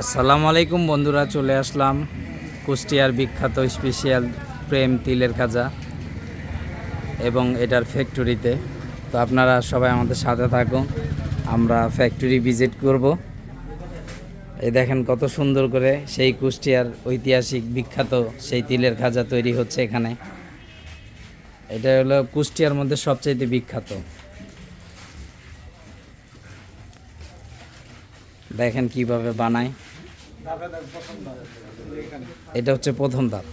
আসসালামু আলাইকুম বন্ধুরা, চলে আসলাম কুষ্টিয়ার বিখ্যাত স্পেশাল প্রেম তিলের খাজা এবং এটার ফ্যাক্টরিতে। তো আপনারা সবাই আমাদের সাথে থাকুন, আমরা ফ্যাক্টরি ভিজিট করব। এই দেখেন কত সুন্দর করে সেই কুষ্টিয়ার ঐতিহাসিক বিখ্যাত সেই তিলের খাজা তৈরি হচ্ছে এখানে। এটা হলো কুষ্টিয়ার মধ্যে সবচাইতে বিখ্যাত। দেখেন কীভাবে বানায়। এটা হচ্ছে প্রথম ধাপ।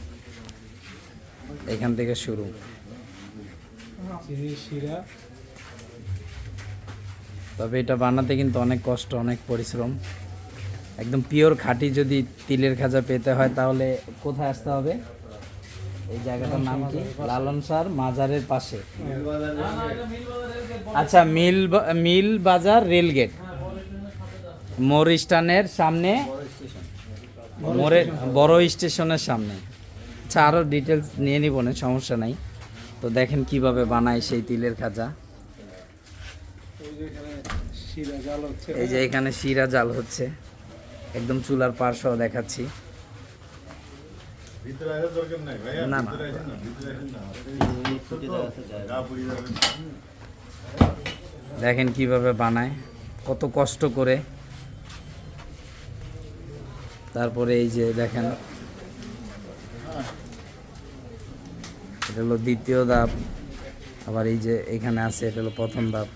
এখান থেকে শুরু। তবে এটা বানাতে কিন্তু অনেক কষ্ট অনেক পরিশ্রম। একদম পিওর খাঁটি যদি তিলের খাজা পেতে হয় তাহলে কোথায় আসতে হবে? এই জায়গাটার নাম কি? লালন সার মাজারের পাশে। আচ্ছা মিল মিল বাজার রেলগেট। মোর স্টানের সামনে মোড়ের বড় স্টেশনের সামনে। আচ্ছা আরও ডিটেলস নিয়ে নিব না সমস্যা নাই। তো দেখেন কীভাবে বানায় সেই তিলের খাজা। এই যে এখানে শিরা জাল হচ্ছে। এই যে এখানে শিরা জাল হচ্ছে একদম চুলার পার সহ দেখাচ্ছি। ভিতরে আসার দরকার নাই ভাইয়া না, না। ভিতরে আসেন না ভিতরে আসেন না। গা পুড়িয়ে যাবেন দেখেন কীভাবে বানায় কত কষ্ট করে। তারপরে এই যে দেখেন। এটা হলো দ্বিতীয় ধাপ। আবার এই যে এখানে আছে, এটা হলো প্রথম ধাপ।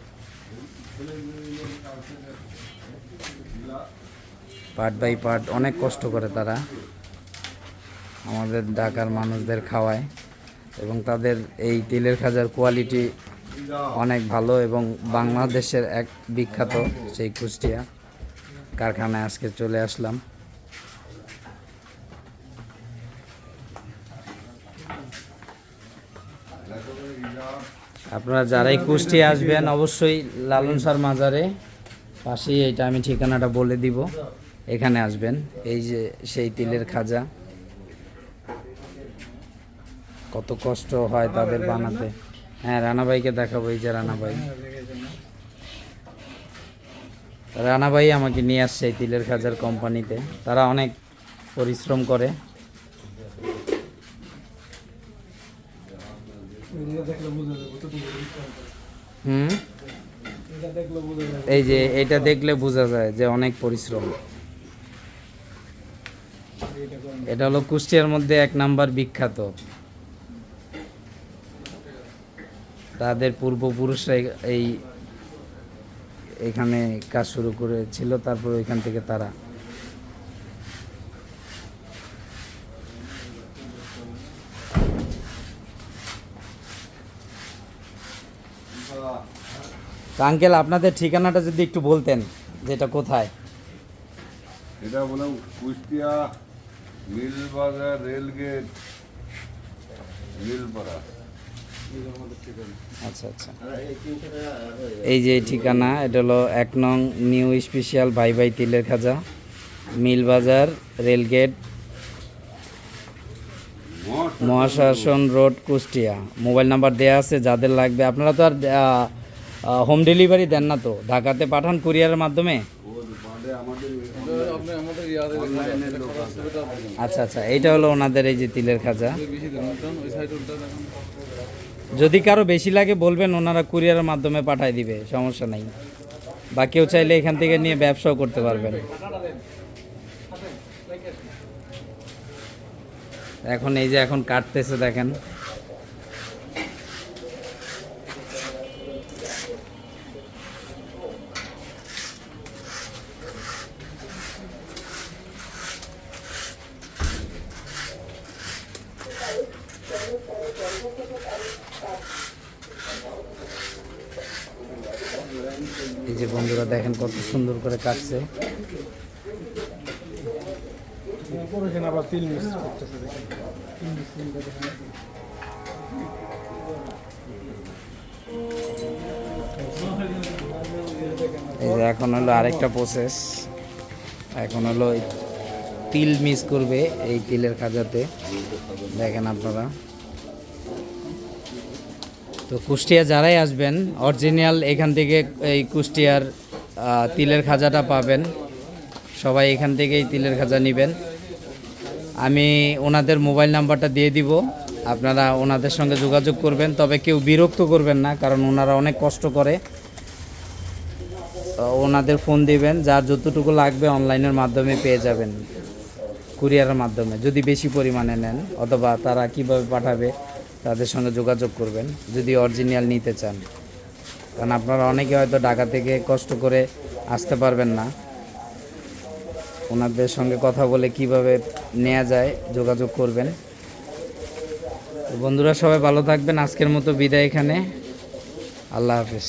পার্ট বাই পার্ট অনেক কষ্ট করে তারা আমাদের ঢাকার মানুষদের খাওয়ায় এবং তাদের এই তেলের খাজার কোয়ালিটি অনেক ভালো এবং বাংলাদেশের এক বিখ্যাত সেই কুষ্টিয়া কারখানায় আজকে চলে আসলাম। আপনারা যারাই কুষ্টি আসবেন, অবশ্যই লালন সার মাজারে পাশেই এটা আমি ঠিকানাটা বলে দিব। এখানে আসবেন। এই যে সেই তিলের খাজা। কত কষ্ট হয় তাদের বানাতে। হ্যাঁ রানাভাইকে দেখাবো, এই যে রানাভাই রানাভাই আমাকে নিয়ে আসছে এই তিলের খাজার কোম্পানিতে। তারা অনেক পরিশ্রম করে এটা দেখলে বোঝা যাবে কত হুম? এই যে এটা দেখলে বোঝা যায় যে অনেক পরিশ্রম। এটা হলো কুষ্টিয়ার মধ্যে এক নাম্বার বিখ্যাত। তাদের পূর্বপুরুষরা এই- এখানে কাজ শুরু করেছিল, তারপর ওইখান থেকে তারা আঙ্কেল আপনাদের ঠিকানাটা যদি একটু বলতেন যেটা কোথায়? এটা বললাম কুষ্টিয়া মিলবাজার রেলগেট মিলপাড়া আচ্ছা আচ্ছা। এই যে ঠিকানা এটা হলো এক নং নিউ স্পেশাল ভাই ভাই তিলের খাজা Milbazar rail gate Mahashashan road Kushtia. Mobile number দেয়া আছে যাদের লাগবে। আপনারা তো আর হোম ডেলিভারি দেন না তো। ঢাকাতে পাঠান কুরিয়ারের মাধ্যমে? আচ্ছা আচ্ছা এইটা হলো ওনাদের এই যে তিলের খাজা। যদি কারও বেশি লাগে বলবেন, ওনারা কুরিয়ারের মাধ্যমে পাঠায় দিবে, সমস্যা নাই। বা কেউ চাইলে এখান থেকে নিয়ে ব্যবসাও করতে পারবেন। এখন এই যে এখন কাটতেছে, দেখেন। এই যে বন্ধুরা দেখেন কত সুন্দর করে কাটছে। এখানে হলো আরেকটা প্রসেস এখন হলো তিল মিস করবে এই তিলের খাজাতে। দেখেন আপনারা। তো কুষ্টিয়া যারাই আসবেন অরিজিনাল এখান থেকে এই কুষ্টিয়ার তিলের খাজাটা পাবেন। সবাই এখান থেকেই তিলের খাজা নেবেন। আমি ওনাদের মোবাইল নাম্বারটা দিয়ে দিব। আপনারা ওনাদের সঙ্গে যোগাযোগ করবেন। তবে কেউ বিরক্ত করবেন না, কারণ ওনারা অনেক কষ্ট করে। ওনাদের ফোন দিবেন যার যতটুকু লাগবে অনলাইনের মাধ্যমে পেয়ে যাবেন। কুরিয়ারের মাধ্যমে, যদি বেশি পরিমাণে নেন, অথবা তারা কীভাবে পাঠাবে। তাদের সঙ্গে যোগাযোগ করবেন, যদি অরিজিনাল নিতে চান। কারণ আপনারা অনেকে হয়তো ঢাকা থেকে কষ্ট করে আসতে পারবেন না। ওনাদের সঙ্গে কথা বলে কীভাবে নেওয়া যায় যোগাযোগ করবেন। বন্ধুরা সবাই ভালো থাকবেন। আজকের মতো বিদায় এখানে। আল্লাহ হাফিজ।